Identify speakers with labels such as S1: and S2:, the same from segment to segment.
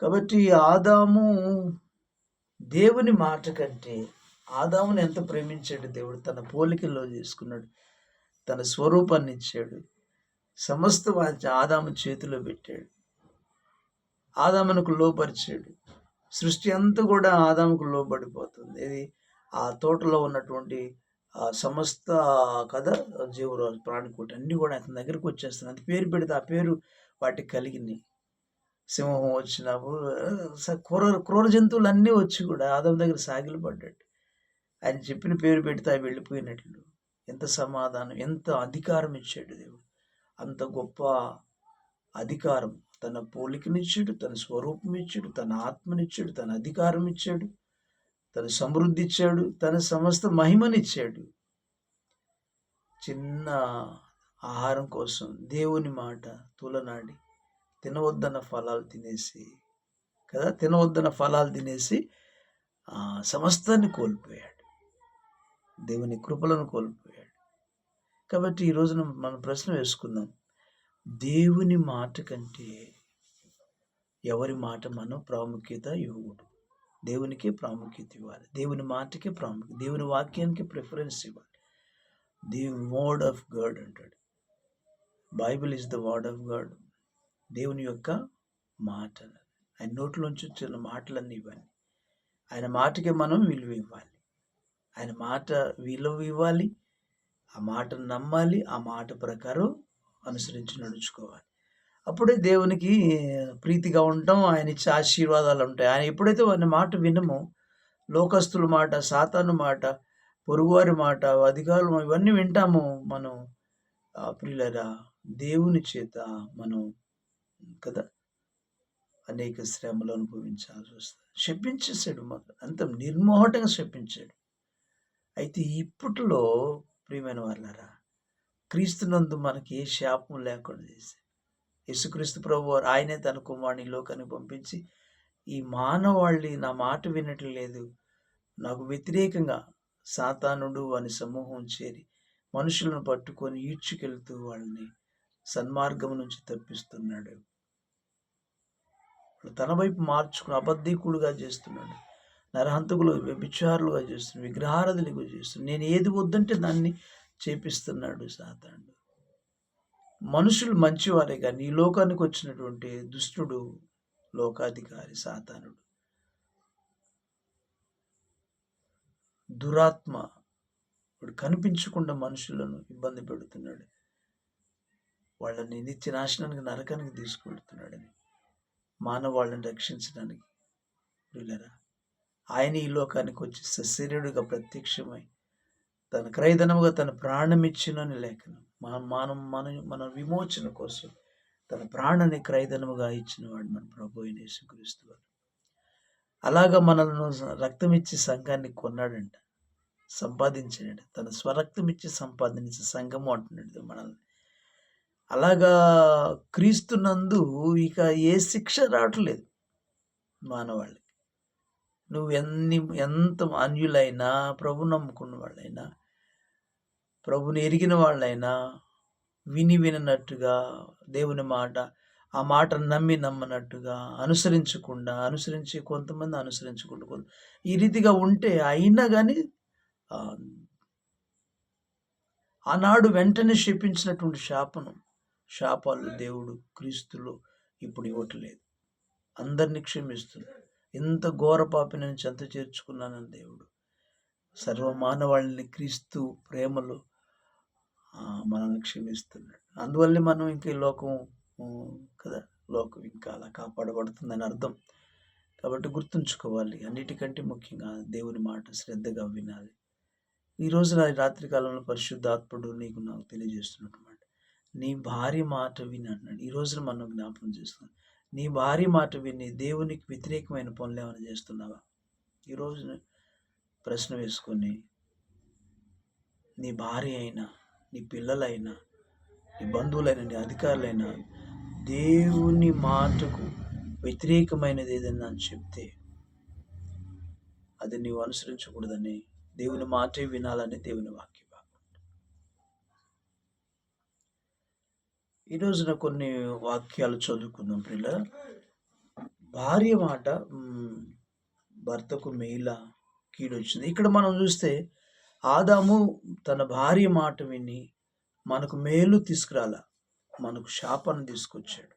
S1: కాబట్టి ఆదాము దేవుని మాట కంటే ఆదాముని ఎంత ప్రేమించాడు దేవుడు? తన పోలికలో చేసుకున్నాడు తన స్వరూపాన్ని ఇచ్చాడు. సమస్త ఆదాము చేతిలో పెట్టాడు. ఆదామునకు లోపరిచాడు సృష్టి అంతా కూడా ఆదాముకు లోబడిపోతుంది. ఇది ఆ తోటలో ఉన్నటువంటి ఆ సమస్త కథ జీవరాజు ప్రాణికోటి అన్నీ కూడా అతని దగ్గరికి వచ్చేస్తుంది అది పేరు పెడితే ఆ పేరు వాటికి కలిగింది. సింహం వచ్చినప్పుడు స- క్రూర క్రూర జంతువులు అన్నీ వచ్చి కూడా ఆదవ దగ్గర సాగిలు పడ్డాడు. ఆయన చెప్పిన పేరు పెడితే అవి వెళ్ళిపోయినట్లు. ఎంత సమాధానం ఎంత అధికారం ఇచ్చాడు దేవుడు. అంత గొప్ప అధికారం. తన పోలికనిచ్చాడు తన స్వరూపం ఇచ్చాడు తన ఆత్మనిచ్చాడు తన అధికారం ఇచ్చాడు తన సమృద్ధి ఇచ్చాడు తన సమస్త మహిమనిచ్చాడు. చిన్న ఆహారం కోసం దేవుని మాట తులనాడి. తినవద్దన్న ఫలాలు తినేసి కదా? తినవద్దన్న ఫలాలు తినేసి సమస్తాన్ని కోల్పోయాడు. దేవుని కృపలను కోల్పోయాడు. కాబట్టి ఈ రోజున మనం ప్రశ్న వేసుకుందాం. దేవుని మాట కంటే ఎవరి మాట మనం ప్రాముఖ్యత ఇవ్వకూడదు. దేవునికే ప్రాముఖ్యత ఇవ్వాలి. దేవుని మాటకే ప్రాముఖ్యత దేవుని వాక్యానికి ప్రిఫరెన్స్ ఇవ్వాలి. ది వర్డ్ ఆఫ్ గాడ్ అంటాడు. Bible is the word of God. దేవుని యొక్క మాట ఆయన నోట్లోంచి వచ్చిన మాటలన్నీ ఇవ్వాలి ఆయన మాటకి మనం విలువ ఇవ్వాలి. ఆయన మాట విలువ ఇవ్వాలి. ఆ మాటను నమ్మాలి. ఆ మాట ప్రకారం అనుసరించి నడుచుకోవాలి. అప్పుడే దేవునికి ప్రీతిగా ఉంటాం. ఆయన ఇచ్చే ఆశీర్వాదాలు ఉంటాయి. ఆయన ఎప్పుడైతే వారి మాట వినమో లోకస్తుల మాట సాతాను మాట పొరుగువారి మాట అధికారులు ఇవన్నీ వింటాము మనం ప్రియులరా దేవుని చేత మనం కదా? అనేక శ్రమలు అనుభవించాల్సి వస్తుంది. శపించేశాడు మాకు అంత నిర్మోహటంగా శపించాడు. అయితే ఇప్పట్లో ప్రియమైన వాళ్ళారా క్రీస్తునందు మనకి ఏ శాపం లేకుండా చేశాడు. యేసుక్రీస్తు ప్రభు వారు ఆయనే తన కుమారుని లోకాన్ని పంపించి ఈ మానవాళి నా మాట వినటం లేదు. నాకు వ్యతిరేకంగా సాతానుడు వాని సమూహం చేరి మనుషులను పట్టుకొని ఈడ్చుకెళ్తూ వాళ్ళని సన్మార్గం నుంచి తప్పిస్తున్నాడు. తన వైపు మార్చుకుని అబద్ధీకుడుగా చేస్తున్నాడు. నరహంతకులు వ్యభిచారులుగా చేస్తున్నాడు విగ్రహారధులుగా చేస్తున్నాడు నేను ఏది వద్దంటే దాన్ని చేపిస్తున్నాడు సాతానుడు. మనుషులు మంచివారే కానీ ఈ లోకానికి వచ్చినటువంటి దుష్టుడు లోకాధికారి సాతానుడు. దురాత్మ కనిపించకుండా మనుషులను ఇబ్బంది పెడుతున్నాడు. వాళ్ళని నిత్య నాశనానికి నరకానికి తీసుకెళ్తున్నాడని మానవాళ్ళని రక్షించడానికి వీళ్ళరా? ఆయన ఈ లోకానికి వచ్చి సశరీరుడిగా ప్రత్యక్షమై తన క్రయధనముగా తన ప్రాణం ఇచ్చినని లేఖనం మన మనం మన మన విమోచన కోసం తన ప్రాణాన్ని క్రయధనముగా ఇచ్చిన వాడు మన ప్రభు అయిన యేసుక్రీస్తు వారు. అలాగా మనల్ని రక్తం ఇచ్చి సంఘాన్ని కొన్నాడంట సంపాదించాడంట తన స్వరక్తం ఇచ్చి సంపాదించే సంఘము అంటున్నాడు మనల్ని. అలాగా క్రీస్తునందు ఇక ఏ శిక్ష రావట్లేదు మానవాళ్ళకి. నువ్వు ఎన్ని ఎంత అన్యులైనా ప్రభు నమ్ముకున్న వాళ్ళైనా ప్రభుని ఎరిగిన వాళ్ళైనా విని విననట్టుగా దేవుని మాట ఆ మాట నమ్మి నమ్మనట్టుగా అనుసరించకుండా అనుసరించి కొంతమంది అనుసరించకుండా కొంత ఈ రీతిగా ఉంటే అయినా కానీ ఆనాడు వెంటనే శపించినటువంటి శాపను శాపాలు దేవుడు క్రీస్తులో ఇప్పుడు ఇవ్వట్లేదు. అందరినీ క్షమిస్తున్నాడు ఎంత ఘోర పాపిని చెంత చేర్చుకున్నానని దేవుడు. సర్వమానవాళ్ళని క్రీస్తు ప్రేమలో మనల్ని క్షమిస్తున్నాడు. అందువల్లే మనం ఇంకా ఈ లోకం కదా లోకం ఇంకా అలా కాపాడబడుతుందని అర్థం. కాబట్టి గుర్తుంచుకోవాలి. అన్నిటికంటే ముఖ్యంగా దేవుని మాట శ్రద్ధగా వినాలి. ఈ నా రాత్రి కాలంలో పరిశుద్ధాత్ముడు నీకు నాకు తెలియజేస్తున్నాడు. నీ భార్య మాట విని అంటున్నాడు ఈ రోజున మనం జ్ఞాపకం చేస్తున్నాం. నీ భార్య మాట విని దేవునికి వ్యతిరేకమైన పనులు ఏమైనా చేస్తున్నావా? ఈ ప్రశ్న వేసుకొని నీ భార్య అయినా నీ పిల్లలైనా నీ బంధువులైనా నీ అధికారులైనా దేవుని మాటకు వ్యతిరేకమైనది ఏదైనా అని చెప్తే అది నీవు అనుసరించకూడదని దేవుని మాటే వినాలని దేవుని వాక్యం. ఈ రోజున కొన్ని వాక్యాలు చదువుకుందాం ప్రిల్ల భార్య మాట భర్తకు మేల కీడొచ్చింది. ఇక్కడ మనం చూస్తే ఆదాము తన భార్య మాట విని మనకు మేలు తీసుకురాల మనకు శాపాన్ని తీసుకొచ్చాడు.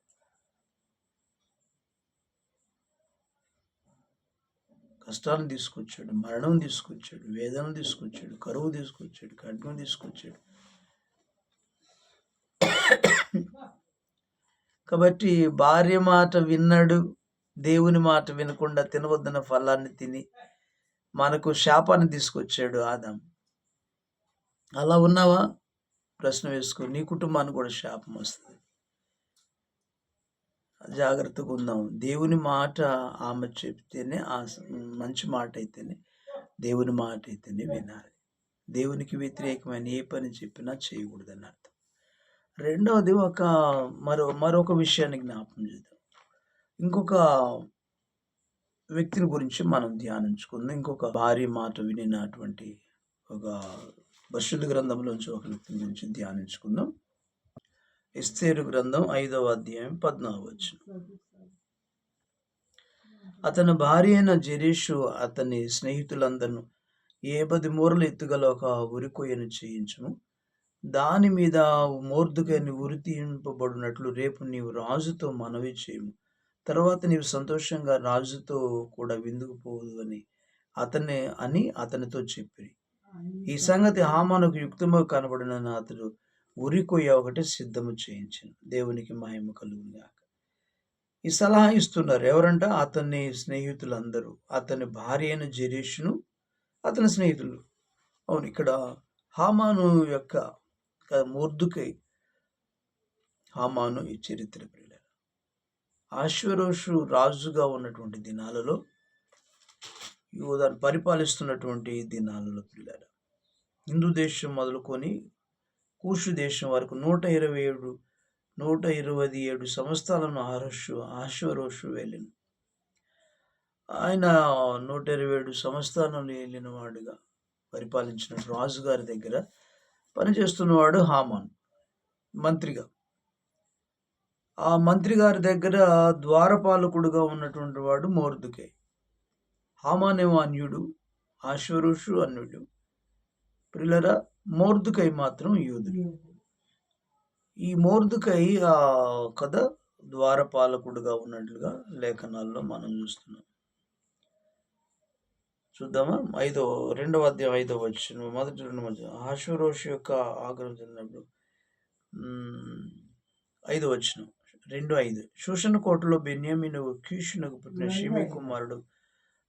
S1: కష్టాలను తీసుకొచ్చాడు మరణం తీసుకొచ్చాడు వేదన తీసుకొచ్చాడు కరువు తీసుకొచ్చాడు ఖడ్గం తీసుకొచ్చాడు. కాబట్టి భార్య మాట విన్నాడు దేవుని మాట వినకుండా తినవద్దన్న ఫలాన్ని తిని మనకు శాపాన్ని తీసుకొచ్చాడు ఆదాం అలా ఉన్నావా? ప్రశ్న వేసుకో. నీ కుటుంబానికి కూడా శాపం వస్తుంది. జాగ్రత్తగా ఉందాం దేవుని మాట ఆమె చెప్తేనే ఆ మంచి మాట అయితేనే దేవుని మాట అయితేనే వినాలి. దేవునికి వ్యతిరేకమైన ఏ పని చెప్పినా చేయకూడదని అర్థం రెండవది ఒక మరో మరొక విషయాన్ని జ్ఞాపకం చేద్దాం. ఇంకొక వ్యక్తిని గురించి మనం ధ్యానించుకుందాం. ఇంకొక భార్య మాట వినినటువంటి ఒక పరిశుద్ధ గ్రంథంలోంచి ఒక వ్యక్తిని గురించి ధ్యానించుకుందాం. ఇస్తేరు గ్రంథం ఐదవ అధ్యాయం పద్నాలుగు వచ్చిన అతని భార్య అయిన జరీషు అతని స్నేహితులందరూ ఏ పది మూరలు ఎత్తుగల ఒక ఉరికొయ్యను చేయించుము. దాని మీద మోర్దుకని ఉరి తీయింపబడినట్లు రేపు నీవు రాజుతో మనవి చేయము. తర్వాత నీవు సంతోషంగా రాజుతో కూడా విందుకు పోదు అని అతన్ని అని అతనితో చెప్పి ఈ సంగతి హామానుకు యుక్తముగా కనబడిన అతడు ఉరి కొయ్య ఒకటి సిద్ధము చేయించాను. దేవునికి మహిమ కలుగుగాక ఈ సలహా ఇస్తున్నారు. ఎవరంట? అతని స్నేహితులందరూ. అతని భార్య అయిన జెరీషును అతని స్నేహితులు. అవును ఇక్కడ హామాను యొక్క మూర్ధుకై హామాను ఈ చరిత్ర ప్రియుల ఆశ్వరోషు రాజుగా ఉన్నటువంటి దినాలలో యువదాన్ని పరిపాలిస్తున్నటువంటి దినాలలో పిల్లల హిందూ దేశం మొదలుకొని కూషు దేశం వరకు నూట ఇరవై ఏడు నూట ఇరవై ఏడు సంవత్సరాలను ఆహర్షు ఆశ్వరోషు వెళ్ళిన ఆయన నూట ఇరవై ఏడు సంవత్సరాలను వెళ్ళిన వాడుగా పరిపాలించిన రాజుగారి దగ్గర పనిచేస్తున్నవాడు హామాన్ మంత్రిగా. ఆ మంత్రి గారి దగ్గర ద్వారపాలకుడుగా ఉన్నటువంటి వాడు మోర్దుకే. హామానేమో అన్యుడు ఆశ్వరుషు అన్యుడు. ప్రిలరా మోర్దుకై మాత్రం యూదుడు ఈ మోర్దుకై ఆ కథ ద్వారపాలకుడుగా ఉన్నట్లుగా లేఖనాల్లో మనం చూస్తున్నాం. చూద్దామా? ఐదో రెండవ అధ్యాయం ఐదో వచ్చిన మొదటి రెండు మధ్య ఆశ్వరోషు యొక్క ఆగ్రహం చెందినప్పుడు. ఐదో వచ్చిన రెండు ఐదు. శోషణ కోటలో బెన్యామిను కీషునకు పుట్టిన షిమి కుమారుడు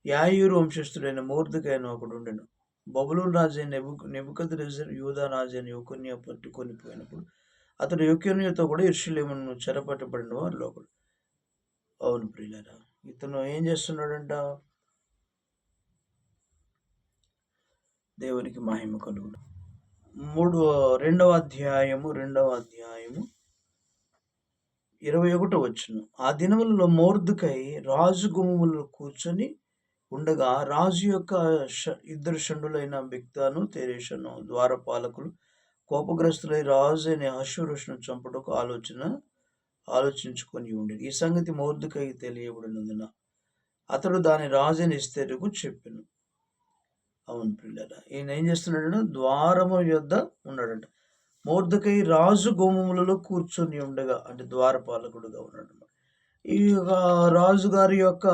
S1: యాయూరు వంశస్థుడైన మూర్ధకైన ఒకడు ఉండెను. బబులోన్ రాజు అయిన నెబు నెబుకద్ యూదా రాజు అయిన యువకున్య పట్టుకొని పోయినప్పుడు అతడు యువకున్యతో కూడా ఇర్షులేమును చెరపట్టబడిన వారిలో ఒకడు. అవును ప్రియులరా ఇతను ఏం చేస్తున్నాడంట? దేవునికి మహిమ కలుగును. మూడు రెండవ అధ్యాయము రెండవ అధ్యాయము ఇరవై ఒకటో వచ్చును ఆ దినములలో మోర్దుకై రాజు గుమ్మములో కూర్చొని ఉండగా రాజు యొక్క ష- ఇద్దరు షండులైన బిక్తాను తెరేషను ద్వారపాలకులు కోపగ్రస్తులై రాజు అయిన అశ్వరుషును చంపుటకు ఆలోచన ఆలోచించుకొని ఉండేది ఈ సంగతి మోర్దుకై తెలియబడినందున అతడు దాని రాజుని ఇస్తేరుకు చెప్పాను. అవును పిల్లల ఈయన ఏం చేస్తున్నాడు ద్వారము యొద్ద ఉన్నాడంట. మూర్ధకై రాజు గోమములలో కూర్చొని ఉండగా అంటే ద్వారపాలకుడుగా ఉన్నాడు ఈ యొక్క రాజుగారి యొక్క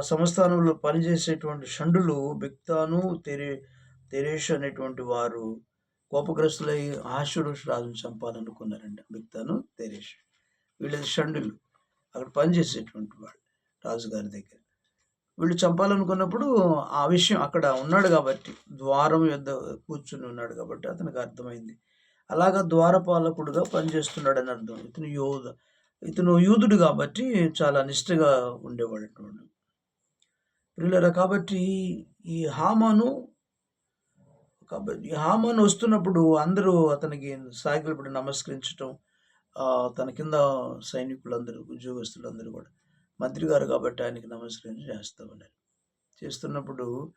S1: సంస్థానంలో పనిచేసేటువంటి షండులు బిక్తాను తెరే తెరేష్ అనేటువంటి వారు కోపగ్రస్తులై ఆశురుష్ రాజును చంపాలనుకున్నారంట బిక్తాను తెరేష్. వీళ్ళది షండులు. అక్కడ పనిచేసేటువంటి వాళ్ళు రాజుగారి దగ్గర. వీళ్ళు చంపాలనుకున్నప్పుడు ఆ విషయం అక్కడ ఉన్నాడు కాబట్టి ద్వారం యొద్ద కూర్చుని ఉన్నాడు కాబట్టి అతనికి అర్థమైంది. అలాగా ద్వారపాలకుడుగా పనిచేస్తున్నాడని అర్థం. ఇతను యోధ ఇతను యూదుడు కాబట్టి చాలా నిష్ఠగా ఉండేవాడు ప్రియులరా కాబట్టి ఈ హామాను కాబట్టి ఈ హామాను వస్తున్నప్పుడు అందరూ అతనికి సాగిలపడి నమస్కరించటం తన కింద సైనికులందరూ ఉద్యోగస్తులందరూ కూడా మంత్రి గారు కాబట్టి ఆయనకి నమస్కరించి చేస్తూ ఉన్నారు. చేస్తున్నప్పుడు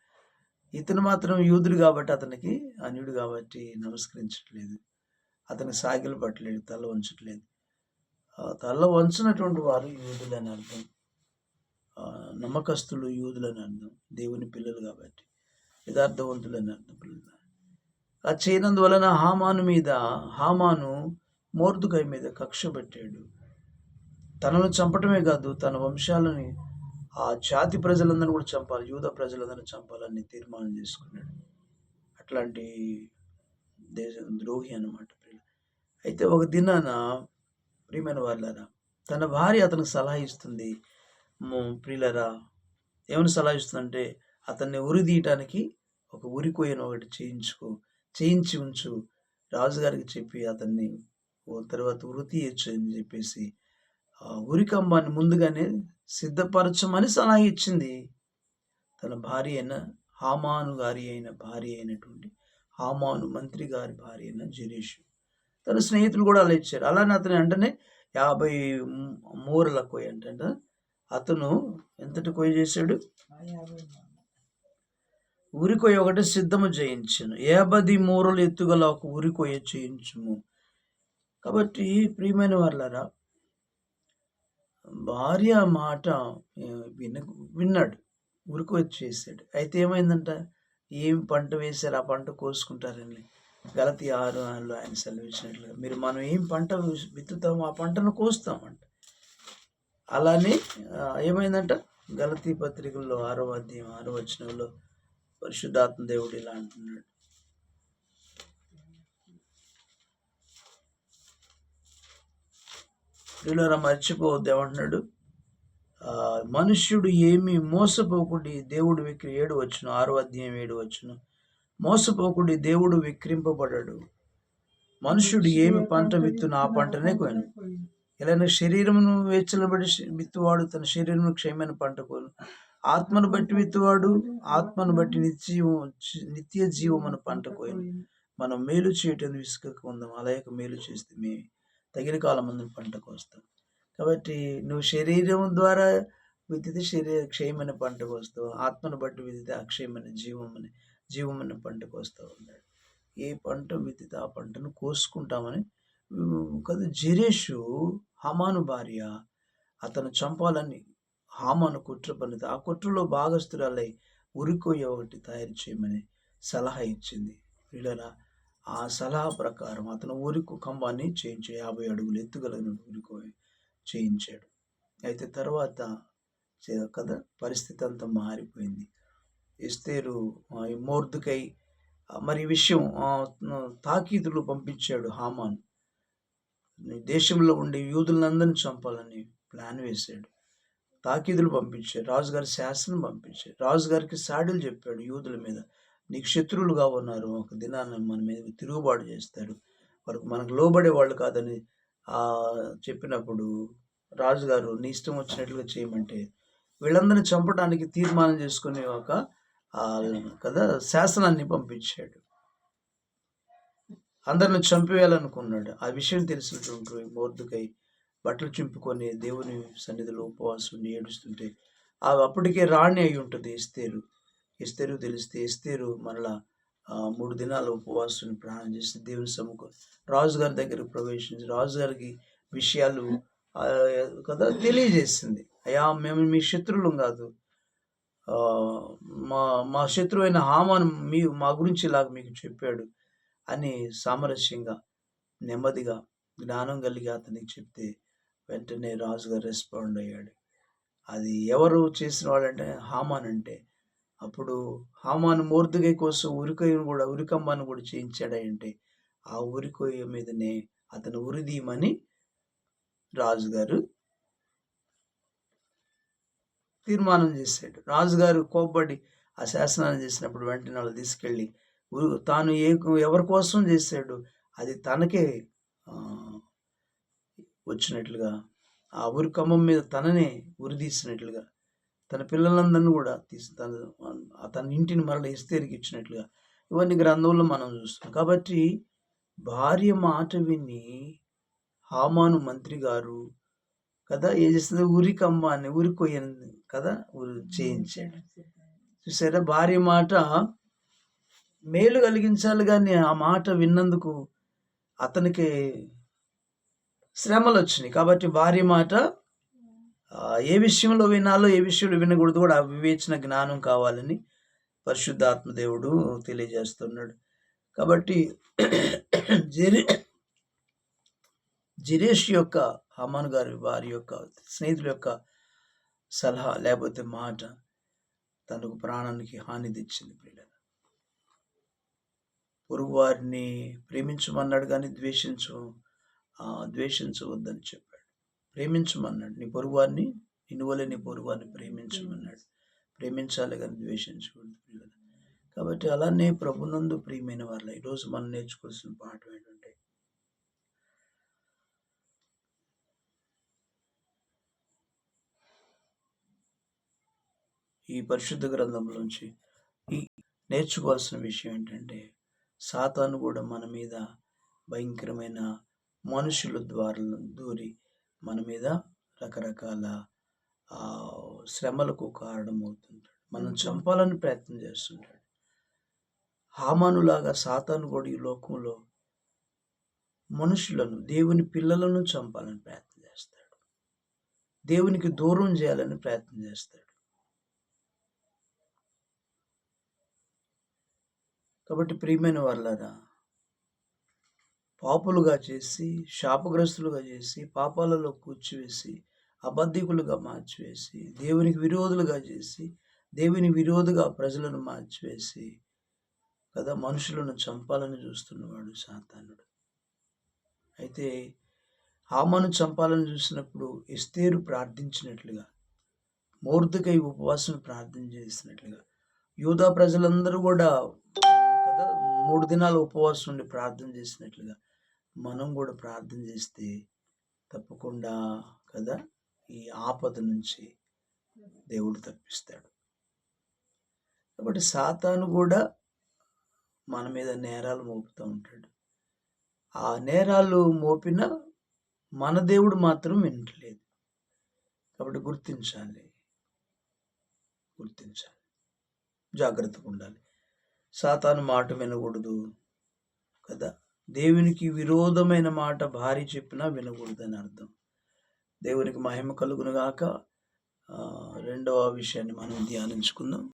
S1: ఇతను మాత్రం యూదుడు కాబట్టి అతనికి అన్యుడు కాబట్టి నమస్కరించట్లేదు. అతనికి సాగిలు పట్టలేదు తల వంచట్లేదు. తల వంచినటువంటి వారు యూదులు అని అర్థం. నమ్మకస్తులు యూదులని అర్థం. దేవుని పిల్లలు కాబట్టి యథార్థవంతులని అర్థం. పిల్లలు ఆ చేయనందువలన హామాను మీద హామాను మోర్దుకై మీద కక్ష పెట్టాడు. తనను చంపటమే కాదు తన వంశాలని ఆ జాతి ప్రజలందరినీ కూడా చంపాలి యూద ప్రజలందరినీ చంపాలని తీర్మానం చేసుకున్నాడు. అట్లాంటి దేశ ద్రోహి అనమాట అయితే ఒక దినాన ప్రియమైన వాళ్ళరా తన భార్య అతనికి సలహా ఇస్తుంది. ప్రియులరా ఏమని సలహా ఇస్తుందంటే అతన్ని ఉరి తీయటానికి ఒక ఉరి ఒకటి చేయించుకో చేయించి ఉంచు. రాజుగారికి చెప్పి అతన్ని ఓ తర్వాత ఉరి తీయచ్చు అని చెప్పేసి ఆ ముందుగానే సిద్ధపరచమని సలహా ఇచ్చింది. తన భార్య అయిన హామాను గారి అయిన భార్య అయినటువంటి హామాను మంత్రి గారి భార్య అయిన జరీషు తన స్నేహితులు కూడా అలా ఇచ్చారు. అలానే అతని వెంటనే యాభై మూరల కొయ్య అంటే అతను ఎంతటి కొయ్య చేశాడు? ఉరి కొయ్య ఒకటి సిద్ధము చేయించను. ఏబది మూరలు ఎత్తుగల ఒక ఉరి కొయ్య చేయించుము. కాబట్టి ప్రియమైన వాళ్ళరా భార్య మాట విన విన్నాడు. ఉరికి వచ్చి అయితే ఏమైందంట? ఏం పంట వేశారు? ఆ పంట కోసుకుంటారని గలతి ఆరు ఆరులో ఆయన సెలవిచ్చినట్లుగా మీరు మనం ఏం పంట విత్తుతామో ఆ పంటను కోస్తామంట. అలానే ఏమైందంట? గలతీ పత్రికల్లో ఆరో అధ్యాయం ఆరో వచనంలో పరిశుద్ధాత్మ దేవుడు ఇలా అంటున్నాడు. ప్రియులారా మర్చిపోవద్దు ఏమంటున్నాడు? మనుష్యుడు ఏమి మోసపోకుడి దేవుడు విక్రి ఏడు వచ్చును ఆరో అధ్యాయం ఏడు వచ్చును మోసపోకుడి దేవుడు విక్రింపబడడు. మనుష్యుడు ఏమి పంట విత్తును ఆ పంటనే కోయను ఇలానే శరీరమును వెచ్చలబడి విత్తువాడు తన శరీరమును క్షయమైన పంట కోను. ఆత్మను బట్టి విత్తువాడు ఆత్మను బట్టి నిత్య నిత్య జీవమును పంట కోయను మనం మేలు చేయటం విసుకకుందాం అలాగే మేలు చేస్తే మే తగిన కాలం ముందు పంట కోస్తావు కాబట్టి నువ్వు శరీరం ద్వారా విత్తితే శరీర క్షయమైన పంట కోస్తావు ఆత్మను బట్టి విద్యుత్ అక్షయమైన జీవమని జీవమైన పంట కోస్తావు అన్నాడు. ఏ పంట విత్తితే ఆ పంటను కోసుకుంటామని కదా జిరేషు హమాను భార్య అతను చంపాలని హామాను కుట్ర పనిది ఆ కుట్రలో భాగస్థురాలై ఉరికోయ ఒకటి తయారు చేయమని సలహా ఇచ్చింది. వీళ్ళలా ఆ సలహా ప్రకారం అతను ఊరికు కంబాన్ని చేయించి యాభై అడుగులు ఎత్తుగలను ఊరికి చేయించాడు. అయితే తర్వాత కథ పరిస్థితి అంతా మారిపోయింది. ఎస్తేరు మోర్దుకై మరి విషయం తాకీదులు పంపించాడు హామాన్. దేశంలో ఉండే యూదులందరిని చంపాలని ప్లాన్ వేశాడు. తాకీదులు పంపించాడు రాజుగారి శాసనం పంపించాడు. రాజుగారికి సాడులు చెప్పాడు యూదుల మీద. నీకు శత్రువులుగా ఉన్నారు. ఒక దినాన్ని మన మీద తిరుగుబాటు చేస్తాడు. వారికి మనకు లోబడే వాళ్ళు కాదని చెప్పినప్పుడు రాజుగారు నీ ఇష్టం వచ్చినట్లుగా చేయమంటే వీళ్ళందరిని చంపడానికి తీర్మానం చేసుకుని ఒక కదా శాసనాన్ని పంపించాడు. అందరిని చంపేయాలనుకున్నాడు. ఆ విషయం తెలిసినటువంటి మోర్దుకై బట్టలు చింపుకొని దేవుని సన్నిధిలో ఉపవాసం ఏడుస్తుంటే అప్పటికే రాణి అయి ఉంటుంది ఇస్తేరు ఎస్తేరు తెలిస్తే ఎస్తేరు మరలా మూడు దినాలు ఉపవాసం ప్రాణం చేసి దేవుని సముఖ రాజుగారి దగ్గరకు ప్రవేశించి రాజుగారికి విషయాలు కదా తెలియజేసింది. అయ్యా మేము మీ శత్రువులం కాదు. మా మా శత్రువు అయిన హామాను మీ మా గురించి ఇలాగ మీకు చెప్పాడు అని సామరస్యంగా నెమ్మదిగా జ్ఞానం కలిగి అతనికి చెప్తే వెంటనే రాజుగారు రెస్పాండ్ అయ్యాడు. అది ఎవరు చేసిన వాడంటే హామాన్ అంటే అప్పుడు హామాను మూర్తిగై కోసం ఉరికొయ్యను కూడా ఉరికమ్మను కూడా చేయించాడంటే ఆ ఉరికొయ్య మీదనే అతను ఉరిదీయమని రాజుగారు తీర్మానం చేశాడు. రాజుగారు కోప్పడి ఆ శాసనాన్ని చేసినప్పుడు వెంటనే వాళ్ళు తీసుకెళ్ళి తాను ఏ ఎవరి కోసం చేశాడు అది తనకే వచ్చినట్లుగా ఆ ఉరికమ్మం మీద తననే ఉరిదీసినట్లుగా తన పిల్లలందరినీ కూడా తీసి తన తన ఇంటిని మరల ఇస్తేరికి ఇచ్చినట్లుగా ఇవన్నీ గ్రంథంలో మనం చూస్తాం కాబట్టి భార్య మాట విని హామాను మంత్రి గారు కదా ఏం చేస్తుంది? ఉరి అని ఉరి కదా ఉరి చేయించాడు. చూసారా? భార్య మాట మేలు కలిగించాలి కానీ ఆ మాట విన్నందుకు అతనికి శ్రమలు వచ్చినాయి కాబట్టి భార్య మాట ఏ విషయంలో వినాలో ఏ విషయంలో వినకూడదు కూడా వివేచన జ్ఞానం కావాలని పరిశుద్ధాత్మదేవుడు తెలియజేస్తున్నాడు. కాబట్టి జిరే జిరేష్ యొక్క హమాన్ గారి వారి యొక్క స్నేహితుల యొక్క సలహా లేకపోతే మాట తనకు ప్రాణానికి హాని తెచ్చింది పిల్లలు పొరుగు వారిని ప్రేమించమన్నాడు కానీ ద్వేషించు ద్వేషించవద్దని చెప్పాడు. ప్రేమించమన్నాడు. నీ పొరుగువారిని ఇనువలే నీ పొరుగువారిని ప్రేమించమన్నాడు. ప్రేమించాలి కానీ ద్వేషించకూడదు పిల్లలు కాబట్టి అలానే ప్రభునందు ప్రియమైన వాళ్ళ ఈరోజు మనం నేర్చుకోవాల్సిన పాఠం ఏంటంటే ఈ పరిశుద్ధ గ్రంథంలోంచి ఈ నేర్చుకోవాల్సిన విషయం ఏంటంటే సాతాను కూడా మన మీద భయంకరమైన మనుషుల ద్వారా దూరి మన మీద రకరకాల శ్రమలకు కారణమవుతుంటాడు. మనం చంపాలని ప్రయత్నం చేస్తుంటాడు. హామానులాగా సాతాను కూడా ఈ లోకంలో మనుషులను దేవుని పిల్లలను చంపాలని ప్రయత్నం చేస్తాడు. దేవునికి దూరం చేయాలని ప్రయత్నం చేస్తాడు. కాబట్టి ప్రియమైన వాళ్ళరా పాపులుగా చేసి శాపగ్రస్తులుగా చేసి పాపాలలో కూర్చివేసి అబద్ధికులుగా మార్చివేసి దేవునికి విరోధులుగా చేసి దేవుని విరోధుగా ప్రజలను మార్చివేసి కదా మనుషులను చంపాలని చూస్తున్నవాడు సాతానుడు. అయితే హామాను చంపాలని చూసినప్పుడు ఎస్తేరు ప్రార్థించినట్లుగా మూర్తికై ఉపవాసం ప్రార్థన చేసినట్లుగా యూదా ప్రజలందరూ కూడా కదా మూడు దినాలు ఉపవాసం ఉండి ప్రార్థన చేసినట్లుగా మనం కూడా ప్రార్థన చేస్తే తప్పకుండా కదా ఈ ఆపద నుంచి దేవుడు తప్పిస్తాడు. కాబట్టి సాతాను కూడా మన మీద నేరాలు మోపుతూ ఉంటాడు. ఆ నేరాలు మోపిన మన దేవుడు మాత్రం వినట్లేదు. కాబట్టి గుర్తించాలి. గుర్తించాలి. జాగ్రత్తగా ఉండాలి. సాతాను మాట వినకూడదు కదా? దేవునికి విరోధమైన మాట భార్య చెప్పినా వినకూడదని అర్థం. దేవునికి మహిమ కలుగునుగాక. ఆ, రెండవ విషయాన్ని మనం ధ్యానించుకుందాం.